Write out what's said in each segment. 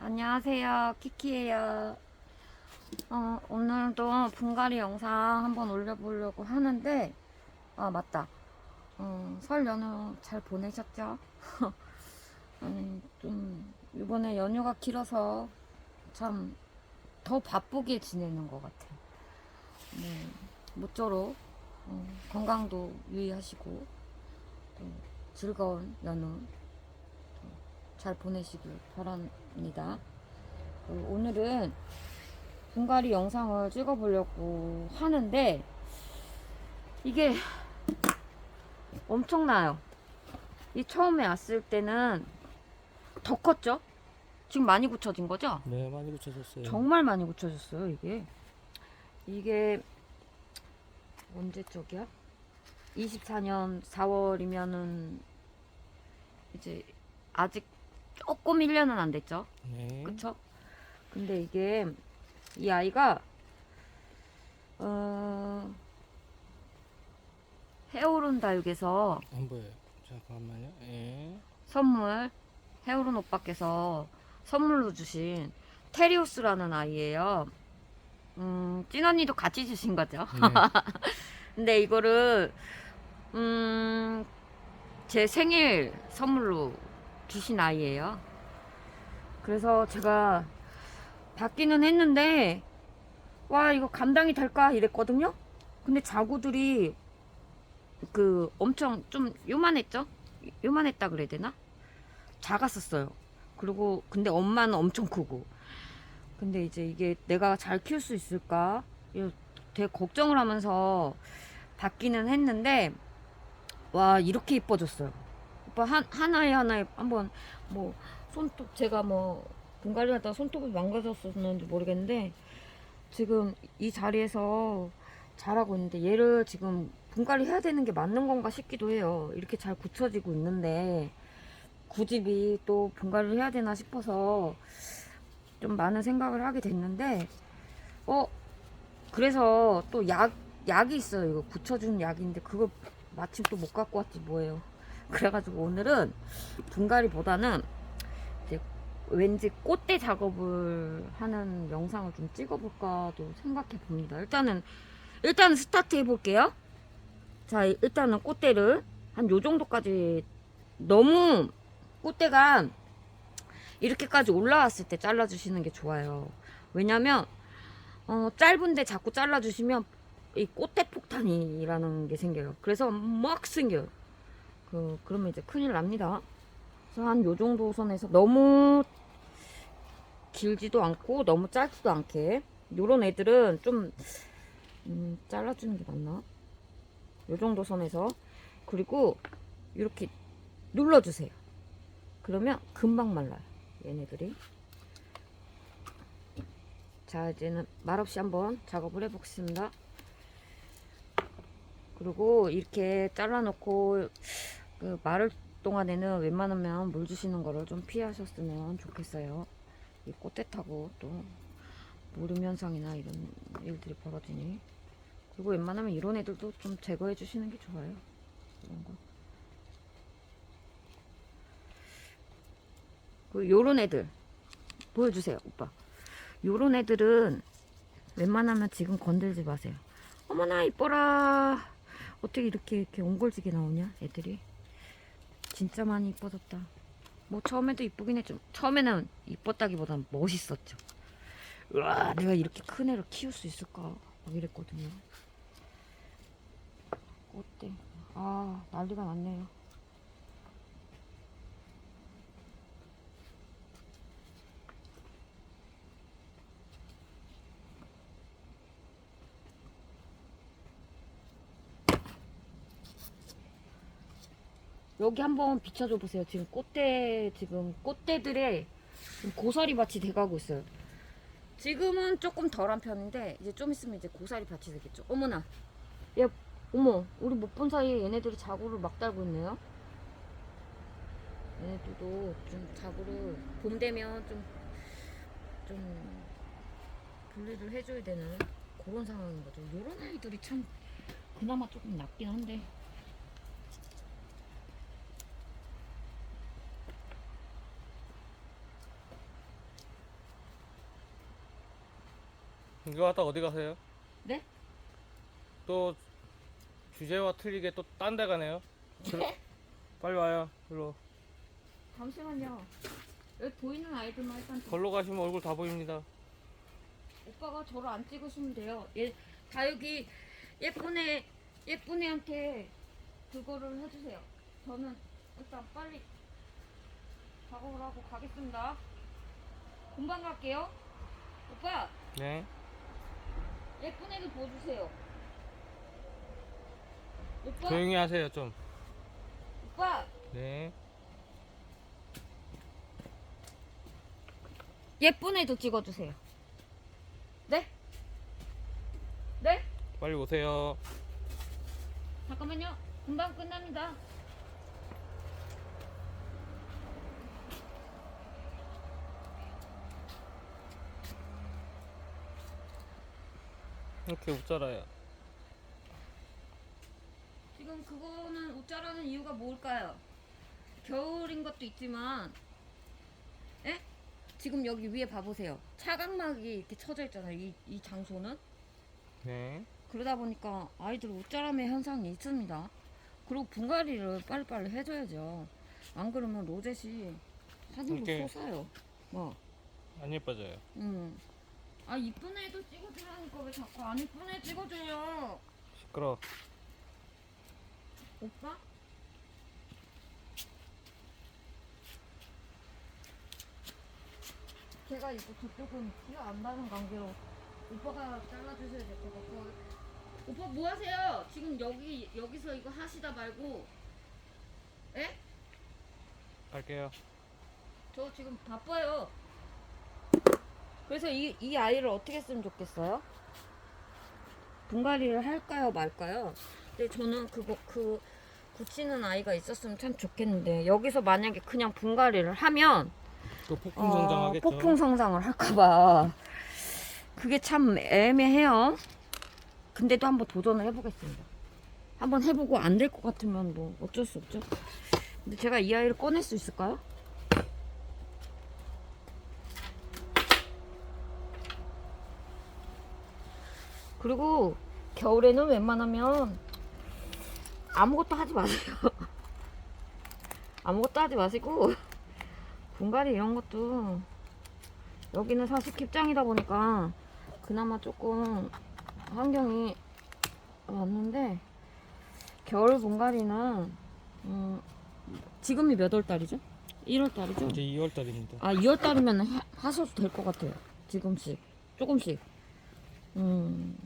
안녕하세요. 키키예요. 어, 오늘도 분갈이 영상 한번 올려보려고 하는데, 아, 맞다. 어, 설 연휴 잘 보내셨죠? 아니, 좀, 이번에 연휴가 길어서 참 더 바쁘게 지내는 것 같아요. 네, 모쪼록 어, 건강도 유의하시고, 또 즐거운 연휴 잘 보내시길 바랍니다. 어, 오늘은 분갈이 영상을 찍어보려고 하는데 이게 엄청나요. 이 처음에 왔을 때는 더 컸죠? 지금 많이 굳혀진 거죠? 네, 많이 붙여줬어요. 정말 많이 굳혀졌어요, 이게. 이게 언제 쪽이야? 24년 4월이면은 이제 아직 조금 1년은 안 됐죠. 네. 그쵸? 근데 이게 이 아이가 어 헤어론 다육에서 안 보여요. 잠깐만요. 예. 선물 헤어론 오빠께서 선물로 주신 테리우스라는 아이예요. 음, 찐 언니도 같이 주신 거죠. 네. 근데 이거를 음, 제 생일 선물로 주신 아이예요. 그래서 제가 받기는 했는데 와 이거 감당이 될까 이랬거든요. 근데 자구들이 그 엄청 좀 요만했죠? 요만했다 그래야 되나? 작았었어요. 그리고 근데 엄마는 엄청 크고. 근데 이제 이게 내가 잘 키울 수 있을까? 되게 걱정을 하면서 받기는 했는데 와 이렇게 이뻐졌어요. 오빠 한 하나에 하나에 한번 뭐 손톱 제가 뭐 분갈이 하다가 손톱이 망가졌었는지 모르겠는데 지금 이 자리에서 잘하고 있는데 얘를 지금 분갈이 해야 되는 게 맞는 건가 싶기도 해요. 이렇게 잘 굳혀지고 있는데 굳이 또 분갈이를 해야 되나 싶어서 좀 많은 생각을 하게 됐는데 어 그래서 또 약 약이 있어요. 이거 굳혀주는 약인데 그걸 마침 또 못 갖고 왔지 뭐예요. 그래가지고 오늘은 분갈이보다는 이제 왠지 꽃대 작업을 하는 영상을 좀 찍어볼까도 생각해 봅니다. 일단은 일단은 스타트 해볼게요. 자 일단은 꽃대를 한 요 정도까지 너무 꽃대가 이렇게까지 올라왔을 때 잘라주시는 게 좋아요. 왜냐면 어, 짧은데 자꾸 잘라주시면 이 꽃대 폭탄이라는 게 생겨요. 그래서 막 생겨요. 그 그러면 이제 큰일 납니다. 그래서 한 요 정도 선에서 너무 길지도 않고 너무 짧지도 않게 요런 애들은 좀 음, 잘라주는 게 맞나? 요 정도 선에서 그리고 이렇게 눌러주세요. 그러면 금방 말라요. 얘네들이. 자 이제는 말없이 한번 작업을 해보겠습니다. 그리고 이렇게 잘라놓고 그 마를 동안에는 웬만하면 물 주시는 거를 좀 피하셨으면 좋겠어요. 이 꽃대 타고 또 무름 현상이나 이런 일들이 벌어지니. 그리고 웬만하면 이런 애들도 좀 제거해 주시는 게 좋아요. 이런 거. 그 요런 애들 보여주세요, 오빠. 요런 애들은 웬만하면 지금 건들지 마세요. 어머나 이뻐라. 어떻게 이렇게 이렇게 옹골지게 나오냐, 애들이. 진짜 많이 이뻐졌다. 뭐 처음에도 이쁘긴 했죠. 처음에는 이뻤다기보단 멋있었죠. 우와, 내가 이렇게 큰 애를 키울 수 있을까? 막 이랬거든요. 꽃대. 아, 난리가 났네요. 여기 한번 비춰줘 보세요. 지금 꽃대 지금 꽃대들의 지금 고사리 밭이 돼가고 있어요. 지금은 조금 덜한 편인데 이제 좀 있으면 이제 고사리 밭이 되겠죠. 어머나, 야, 어머, 우리 못 본 사이에 얘네들이 자구를 막 달고 있네요. 얘네들도 좀 자구를 봄 되면 좀 좀 분리를 해줘야 되는 그런 상황인 거죠. 이런 아이들이 참 그나마 조금 낫긴 한데. 이거 갖다 어디 가세요? 네? 또 주제와 틀리게 또 딴 데 가네요. 들어- 빨리 와요. 일로. 잠시만요. 여기 보이는 아이들만 일단 좀- 걸로 가시면 얼굴 다 보입니다. 오빠가 저를 안 찍으시면 돼요. 얘, 다 여기 예쁜 애, 예쁜 애한테 그거를 해주세요. 저는 일단 빨리 작업을 하고 가겠습니다. 금방 갈게요. 오빠, 네. 예쁜 애들 보여주세요. 오빠, 조용히 하세요 좀. 오빠, 네. 예쁜 애도 찍어주세요. 네? 네? 빨리 오세요. 잠깐만요. 금방 끝납니다. 이렇게 웃잖아요. 지금 그거는 옷자라는 이유가 뭘까요? 겨울인 것도 있지만, 에? 지금 여기 위에 봐보세요. 차각막이 이렇게 쳐져 있잖아요. 이, 이 장소는. 네. 그러다 보니까 아이들 옷자람의 현상이 있습니다. 그리고 분갈이를 빨리빨리 해줘야죠. 안 그러면 로zet이 하늘로 이렇게. 솟아요. 뭐, 안 예뻐져요. 음. 아 이쁜 애도 찍어주라니까 왜 자꾸 안 이쁜 애 찍어줘요? 시끄러. 오빠? 제가 이거 저쪽은 티가 안 나는 관계로 오빠가 잘라주셔야 될 것 같고 오빠 뭐 하세요? 지금 여기 여기서 이거 하시다 말고 에? 갈게요. 저 지금 바빠요. 그래서 이, 이 아이를 어떻게 했으면 좋겠어요? 분갈이를 할까요, 말까요? 근데 저는 그거 그 붙이는 아이가 있었으면 참 좋겠는데 여기서 만약에 그냥 분갈이를 하면 또 폭풍 성장하겠죠. 어, 폭풍 성장을 할까봐 그게 참 애매해요. 근데도 한번 도전을 해보겠습니다. 한번 해보고 안 될 것 같으면 뭐 어쩔 수 없죠. 근데 제가 이 아이를 꺼낼 수 있을까요? 그리고 겨울에는 웬만하면 아무것도 하지 마세요. 아무것도 하지 마시고 분갈이 이런 것도 여기는 사실 킵장이다 보니까 그나마 조금 환경이 왔는데 겨울 분갈이는 음, 지금이 몇 월 달이죠? 1월 달이죠? 이제 2월 달입니다. 아 2월 달이면 하, 하셔도 될 것 같아요. 지금씩 조금씩. 음.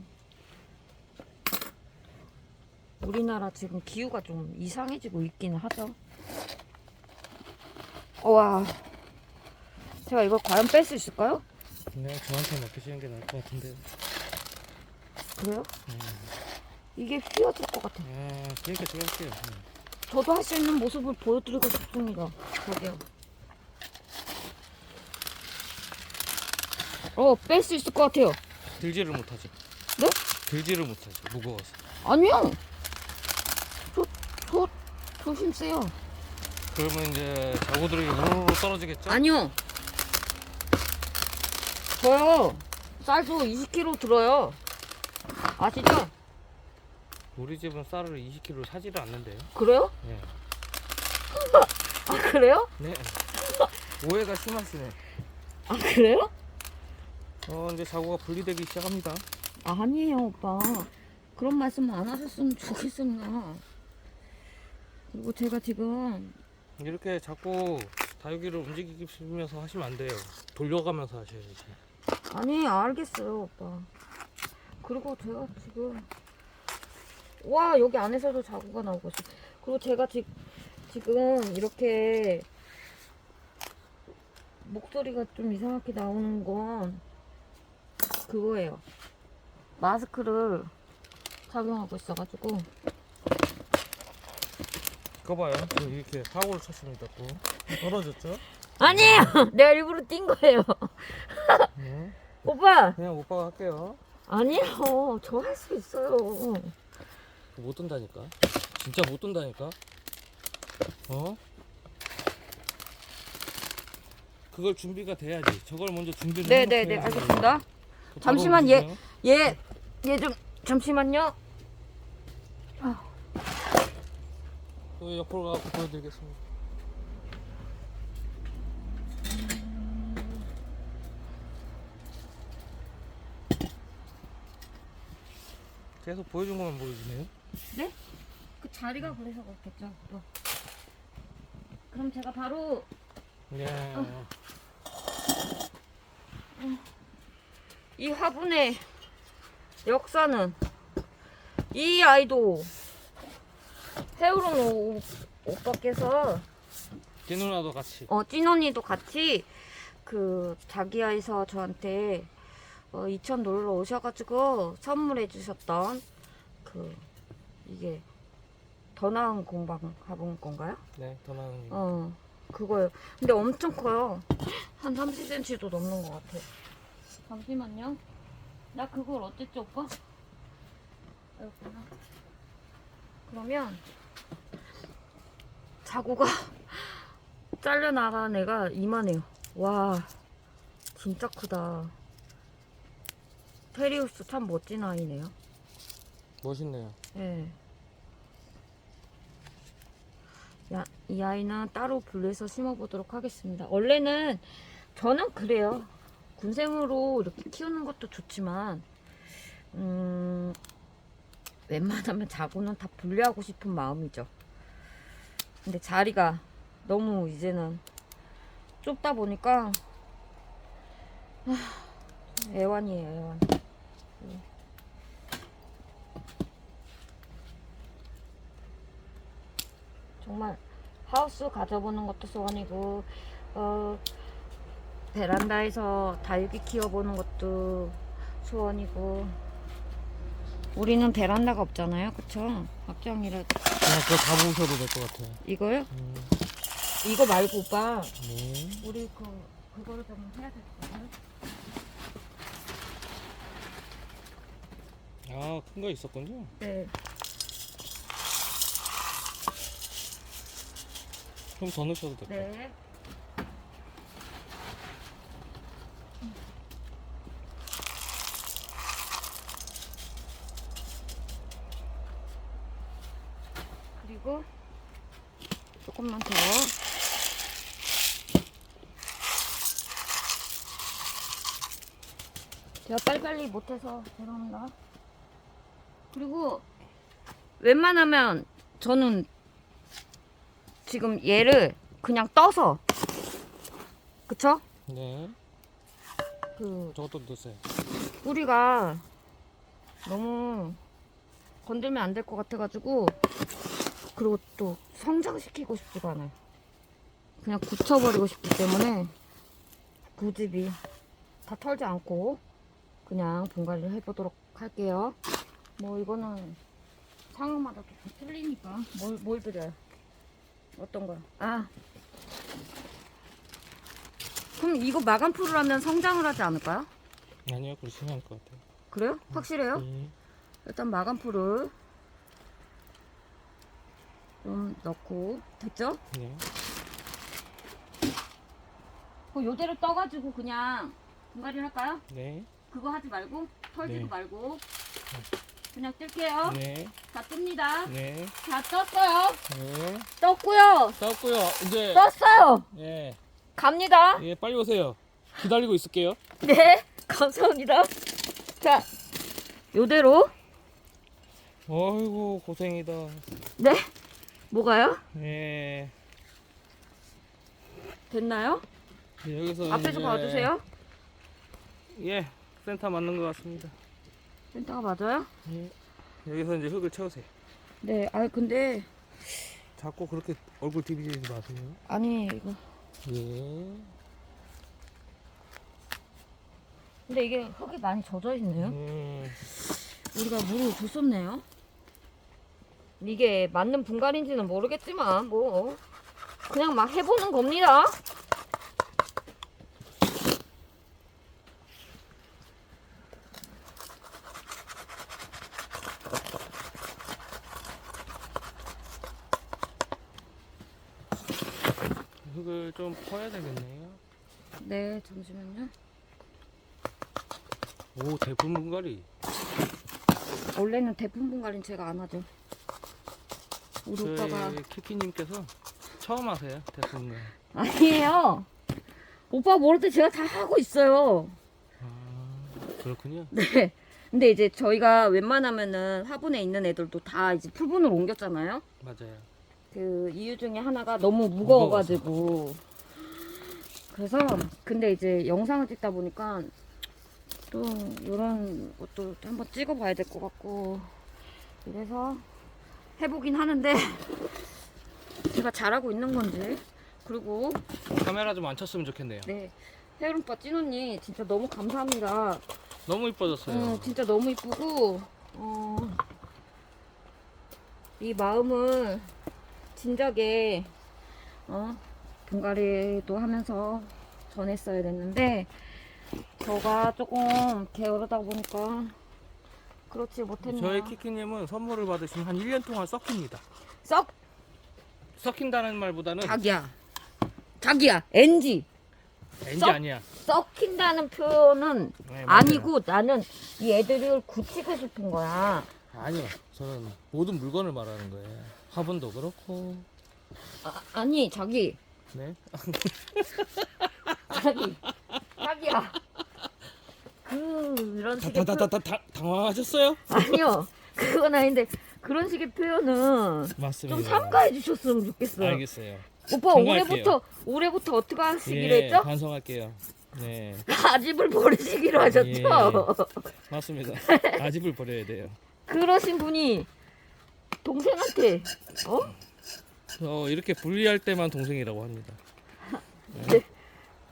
우리나라 지금 기후가 좀 이상해지고 있기는 하죠. 와. 제가 이걸 과연 뺄 수 있을까요? 네, 저한테 맡기시는 게 나을 것 같은데. 그래요? 음. 이게 휘어질 것 같아요. 아, 그러니까 제가 할게요. 음. 저도 할 수 있는 모습을 보여드리고 싶습니다. 저기요. 어, 뺄 수 있을 것 같아요. 들지를 못하죠. 네? 들지를 못하죠. 무거워서. 아니요. 저, 저, 조심 세요. 그러면 이제 자구들이 우르르 떨어지겠죠? 아니요. 저요. 쌀도 20kg 들어요. 아시죠? 우리 집은 쌀을 20kg 사지를 않는데요. 그래요? 네. 아, 그래요? 네. 오해가 심하시네. 아, 그래요? 어, 이제 자구가 분리되기 시작합니다. 아니에요, 오빠. 그런 말씀 안 하셨으면 좋겠습니다. 그리고 제가 지금 이렇게 자꾸 다육이를 움직이면서 하시면 안 돼요. 돌려가면서 하셔야지. 아니 알겠어요 오빠 그리고 제가 지금 와 여기 안에서도 자구가 나오고 있어 그리고 제가 지, 지금 이렇게 목소리가 좀 이상하게 나오는 건 그거예요 마스크를 착용하고 있어가지고 그거 봐요. 저 이렇게 사고를 쳤습니다. 또 떨어졌죠? 아니에요 내가 일부러 뛴 거예요 네. 오빠 그냥 오빠가 할게요. 아니에요 저 할 수 있어요 못 든다니까. 진짜 못 든다니까. 어? 그걸 준비가 돼야지. 저걸 먼저 준비를 네네네 해놓고 해야지. 알겠습니다 또 잠시만, 바로 얘. 얘, 얘 좀, 잠시만요. 또 옆으로 가서 보여드리겠습니다. 계속 보여준 것만 보여주네요. 그 자리가 그래서 그렇겠죠. 또. 그럼 제가 바로 네. 이 화분의 역사는 이 아이도 오, 오빠께서 제 누나도 같이. 어 찐언니도 같이 그 자기야에서 저한테 어, 이천 놀러 오셔가지고 선물해 주셨던 그 이게 더 나은 공방 화분 건가요? 네, 더 나은. 어 그거요. 근데 엄청 커요. 한 30cm도 넘는 것 같아. 잠시만요. 나 그걸 어쨌지 오빠? 여기구나. 그러면 자구가 잘려나간 애가 이만해요. 와 진짜 크다. 테리우스 참 멋진 아이네요. 멋있네요. 예. 야, 이 아이는 따로 분리해서 심어보도록 하겠습니다. 원래는 저는 그래요. 군생으로 이렇게 키우는 것도 좋지만, 음, 웬만하면 자고는 다 분리하고 싶은 마음이죠. 근데 자리가 너무 이제는 좁다 보니까, 아, 애완이에요, 애완. 정말 하우스 가져보는 것도 소원이고 어, 베란다에서 다육이 키워보는 것도 소원이고 우리는 베란다가 없잖아요 그쵸? 확장이라 그냥 그거 다 보셔도 될 것 같아요. 이거요? 음, 이거 말고 오빠 네. 우리 그 그거를 좀 해야 될 것 같아요 아, 큰 거 있었군요. 네 좀 더 넣으셔도 될것 같아요. 네. 그리고 조금만 더. 제가 빨리빨리 못해서 죄송합니다. 그리고 웬만하면 저는 지금 얘를 그냥 떠서 그쵸? 네. 그 저것도 넣으세요. 뿌리가 너무 건들면 안 될 것 같아가지고 그리고 또 성장시키고 싶지가 않아요. 그냥 굳혀버리고 싶기 때문에 고집이 다 털지 않고 그냥 분갈이를 해보도록 할게요. 뭐 이거는 상황마다 또 틀리니까 뭘, 뭘 드려요? 어떤 거? 아 그럼 이거 마감 풀을 하면 성장을 하지 않을까요? 아니요, 그러시면 할것 같아요. 그래요? 확실해요? 네. 일단 마감풀을 좀 넣고 됐죠? 네. 그 요대로 떠가지고 그냥 분갈이 할까요? 네. 그거 하지 말고 털지도 네. 말고 그냥 뜰게요. 네. 자 뜹니다. 네. 자 떴어요. 네. 떴고요. 떴고요. 이제 떴어요. 예. 갑니다. 예, 빨리 오세요. 기다리고 있을게요. 네, 감사합니다. 자, 요대로 어이구, 고생이다. 네, 뭐가요? 예. 됐나요? 예, 여기서 앞에서 이제- 봐주세요. 예, 센터 맞는 것 같습니다. 센터가 맞아요? 예. 여기서 이제 흙을 채우세요. 네, 아 근데 자꾸 그렇게 얼굴 디비지 마세요. 아니 이거 예. 근데 이게 흙이 많이 젖어 있네요. 음, 우리가 물을 줬었네요. 이게 맞는 분갈인지는 모르겠지만 뭐 그냥 막 해보는 겁니다. 흙을 좀 퍼야 되겠네요. 네, 잠시만요. 오 대품 분갈이. 원래는 대품 분갈이는 제가 안 하죠. 우리 오빠가 저희 키키님께서 처음 하세요 대품 분갈. 아니에요. 오빠 모를 때 제가 다 하고 있어요. 아 그렇군요. 네. 근데 이제 저희가 웬만하면은 화분에 있는 애들도 다 이제 풀분으로 옮겼잖아요. 맞아요. 그 이유 중에 하나가 너무 무거워가지고. 그래서 근데 이제 영상을 찍다 보니까 또 이런 것도 한번 찍어봐야 될 것 같고 이래서 해보긴 하는데 제가 잘하고 있는 건지 그리고 카메라 좀 안 쳤으면 좋겠네요. 네 혜은오빠 찐 언니 진짜 너무 감사합니다. 너무 이뻐졌어요. 어, 진짜 너무 이쁘고 어, 이 마음을 진작에 어, 분갈이도 하면서 전했어야 됐는데 저가 조금 게으르다 보니까 그렇지 못했네요. 저희 키키님은 선물을 받으시면 한 1년 동안 썩힙니다. 썩 썩힌다는 말보다는 자기야 자기야 NG 엔지 썩? 아니야. 썩힌다는 표현은 네, 맞아요. 아니고 나는 이 애들을 굳히고 싶은 거야. 아니요. 저는 모든 물건을 말하는 거예요. 화분도 그렇고. 아, 아니 자기 네. 자기 자기야 그 이런 식의 표... 다다다다 당황하셨어요? 아니요 그건 아닌데 그런 식의 표현은 맞습니다. 좀 삼가해 주셨으면 좋겠어요 알겠어요. 오빠 참고할게요. 올해부터 올해부터 어떻게 하시기로 예, 했죠? 반성할게요. 네, 아집을 버리시기로 하셨죠? 예. 맞습니다. 아집을 버려야 돼요. 그러신 분이 동생한테 어? 어, 이렇게 분리할 때만 동생이라고 합니다.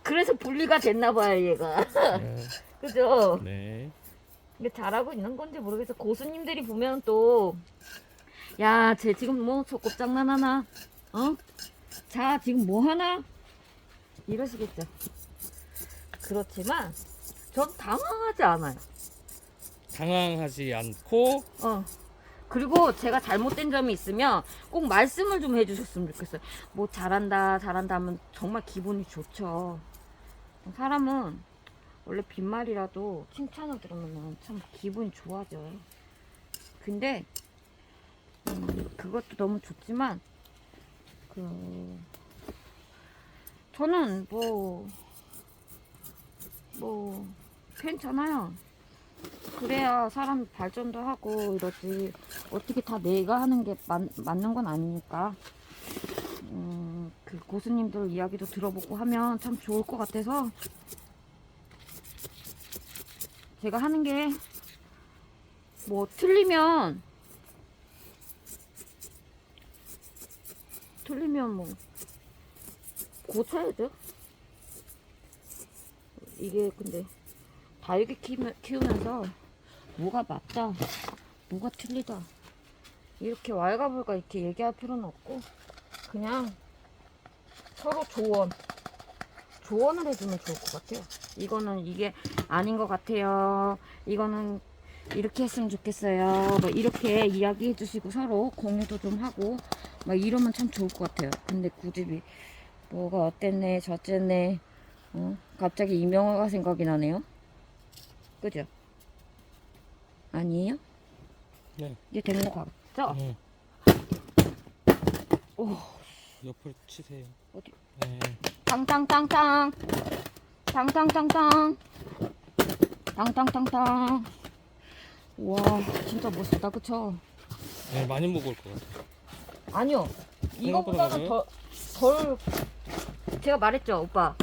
그래서 분리가 됐나 봐요 얘가 네. 그죠? 네. 근데 잘하고 있는 건지 모르겠어. 고수님들이 보면 또, 야, 쟤 지금 뭐 소꿉장난 하나? 어? 자, 지금 뭐 하나? 이러시겠죠. 그렇지만, 전 당황하지 않아요. 당황하지 않고 어. 그리고 제가 잘못된 점이 있으면 꼭 말씀을 좀 해주셨으면 좋겠어요. 뭐 잘한다, 잘한다 하면 정말 기분이 좋죠. 사람은 원래 빈말이라도 칭찬을 들으면 참 기분이 좋아져요. 근데 음, 그것도 너무 좋지만 그 저는 뭐뭐 괜찮아요. 그래야 사람 발전도 하고 이러지. 어떻게 다 내가 하는 게 맞, 맞는 건 아니니까. 음, 그 고수님들 이야기도 들어보고 하면 참 좋을 것 같아서. 제가 하는 게 뭐 틀리면 틀리면 뭐 고쳐야죠 이게 근데 다육이 키우면- 키우면서 뭐가 맞다, 뭐가 틀리다 이렇게 왈가불가 이렇게 얘기할 필요는 없고 그냥 서로 조언, 조언을 해주면 좋을 것 같아요. 이거는 이게 아닌 것 같아요. 이거는 이렇게 했으면 좋겠어요. 뭐 이렇게 이야기해 주시고 서로 공유도 좀 하고 막 이러면 참 좋을 것 같아요. 근데 굳이 뭐가 어땠네, 저쨌네, 어? 갑자기 이명화가 생각이 나네요. 그죠? 아니에요? 네. 이제 된것 같죠? 네. 오, 옆을 치세요. 어디? 네. 탕탕탕탕. 탕탕탕탕. 탕탕탕탕. 와, 진짜 멋있다, 그쵸? 네, 많이 먹을 것 같아요. 아니요. 이거보다는 더, 덜. 제가 말했죠, 오빠.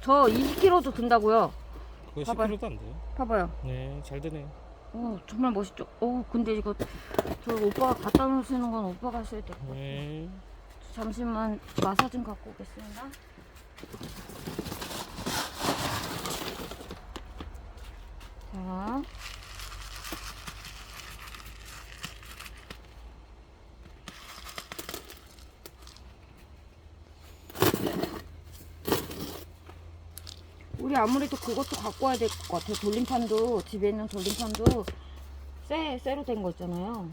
저 20kg도 든다고요. 봐봐요. 10kg도 안 돼요. 봐봐요. 네, 잘 되네요. 오, 정말 멋있죠? 오, 근데 이거, 저 오빠가 갖다 놓으시는 건 오빠가 하셔야 될 것 같아요. 네. 잠시만 마사 좀 갖고 오겠습니다. 자. 우리 아무래도 그것도 갖고 와야 될 것 같아요. 돌림판도 집에 있는 돌림판도 쇠 쇠로 된 거 있잖아요.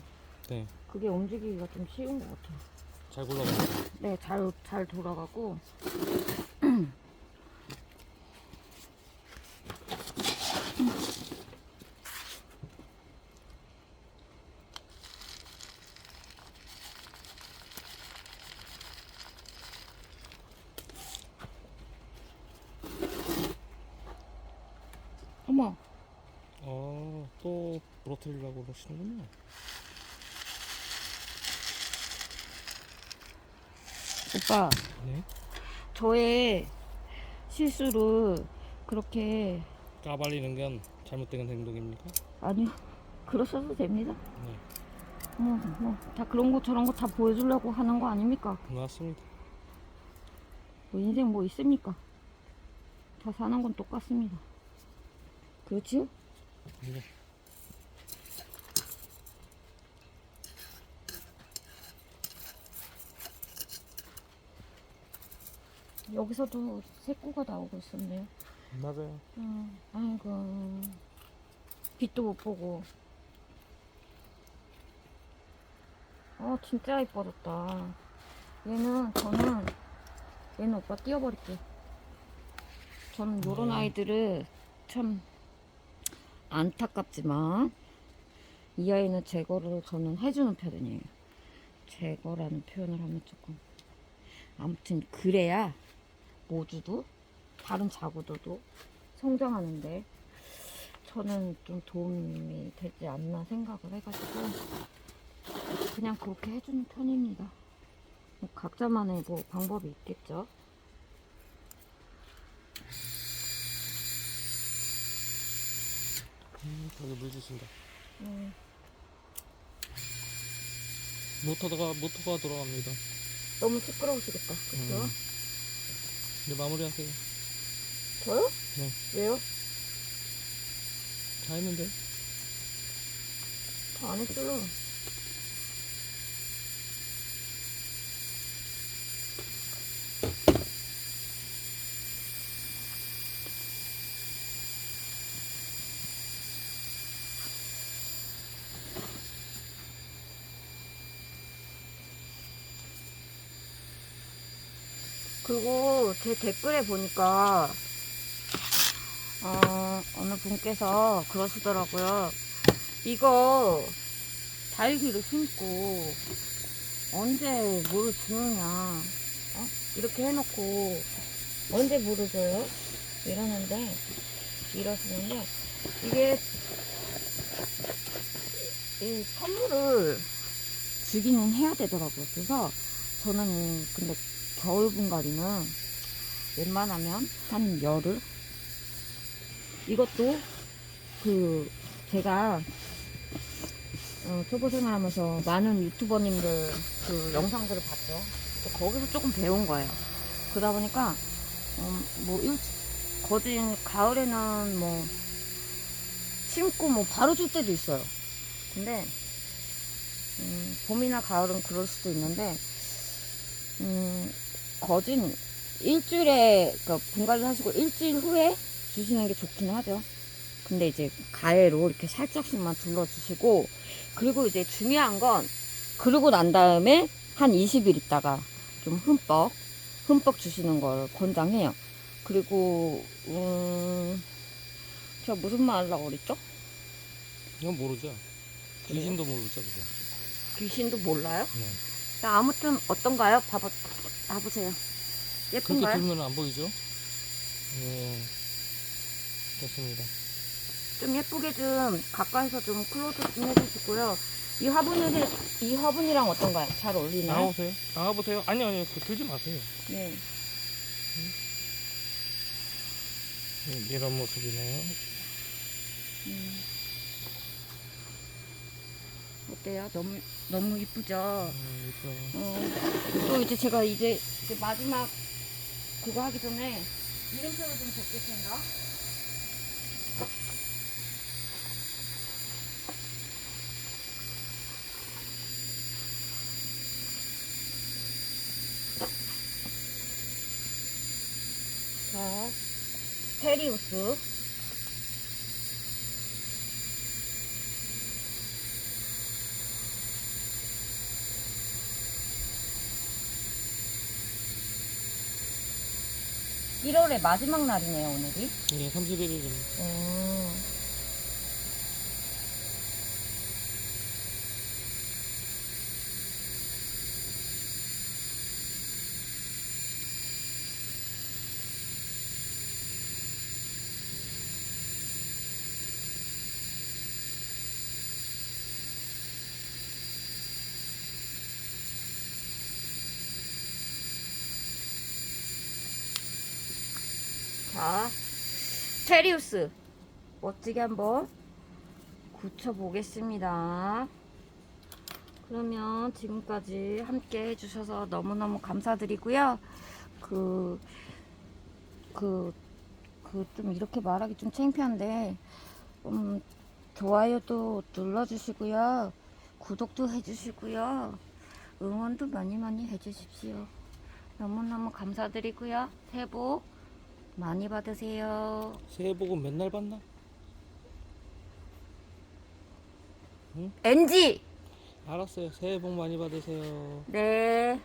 네. 그게 움직이기가 좀 쉬운 것 같아요. 잘 굴러가요. 네, 잘, 잘 돌아가고. 어머, 어, 또 부러뜨리려고 그러시는군요. 오빠, 네. 저의 실수를 그렇게 까발리는 건 잘못된 행동입니까? 아니요, 그러셔도 됩니다. 네. 뭐, 뭐, 다 그런 거 저런 거 다 보여주려고 하는 거 아닙니까? 맞습니다. 뭐 인생 뭐 있습니까? 다 사는 건 똑같습니다. 그렇지요? 네. 여기서도 새꼬가 나오고 있었네요. 맞아요. 음, 아이고. 빛도 못 보고. 어, 진짜 이뻐졌다. 얘는, 저는, 얘는 오빠 띄워버릴게. 저는 요런 네. 아이들을 참 안타깝지만, 이 아이는 제거를 저는 해주는 편이에요. 제거라는 표현을 하면 조금. 아무튼, 그래야 모두도, 다른 자구도도 성장하는데 저는 좀 도움이 되지 않나 생각을 해가지고 그냥 그렇게 해주는 편입니다. 뭐 각자만의 뭐 방법이 있겠죠. 음, 여기 물 주신다. 음, 모터가 모터가 돌아갑니다. 너무 시끄러우시겠다. 그쵸? 음. 이제 마무리하세요. 저요? 네. 왜요? 다 했는데. 다 안 했어요. 그리고 제 댓글에 보니까 어, 어느 분께서 그러시더라고요. 이거 달기를 심고 언제 물을 주느냐 어? 이렇게 해놓고 언제 물을 줘요? 이러는데 이러시는데 이게 이 선물을 주기는 해야 되더라고요. 그래서 저는 근데 겨울 분갈이는 웬만하면 한 열흘 이것도 그 제가 어, 초보 생활하면서 많은 유튜버님들 그 영상들을 봤죠. 거기서 조금 배운 거예요. 그러다 보니까 어, 뭐 일, 거진 가을에는 뭐 심고 뭐 바로 줄 때도 있어요. 근데 음, 봄이나 가을은 그럴 수도 있는데 음, 거진 일주일에 그 분갈이 하시고 일주일 후에 주시는 게 좋긴 하죠. 근데 이제 가해로 이렇게 살짝씩만 둘러주시고 그리고 이제 중요한 건 그러고 난 다음에 한 20일 있다가 좀 흠뻑 흠뻑 주시는 걸 권장해요. 그리고 음 제가 무슨 말 하려고 그랬죠? 이건 모르죠. 귀신도 모르죠, 그거. 귀신도 몰라요? 네. 자, 아무튼 어떤가요? 봐봐, 봐보세요. 그렇게 예쁜가요? 들면 안 보이죠? 네. 됐습니다. 좀 예쁘게 좀 가까이서 좀 클로즈 좀 해주시고요. 이 화분이 이 화분이랑 어떤가요? 잘 어울리나요? 나와보세요. 나와보세요. 아니요, 아니요. 그 들지 마세요. 네. 네, 이런 모습이네요. 음. 어때요? 너무 너무 이쁘죠? 음. 어, 또 이제 제가 이제, 이제 마지막 그거 하기 전에 이름표를 좀 적겠습니다. 자, 테리우스. 일월의 마지막 날이네요, 오늘이. 네, 31일입니다. 음. 자, 테리우스 멋지게 한번 굳혀 보겠습니다. 그러면 지금까지 함께 해주셔서 너무너무 감사드리고요. 그, 그, 그 좀 이렇게 말하기 좀 창피한데, 음, 좋아요도 눌러주시고요. 구독도 해주시고요. 응원도 많이 많이 해주십시오. 너무너무 감사드리고요. 새해 복 많이 받으세요. 새해 복은 맨날 받나? NG! 알았어요. 새해 복 많이 받으세요. 네.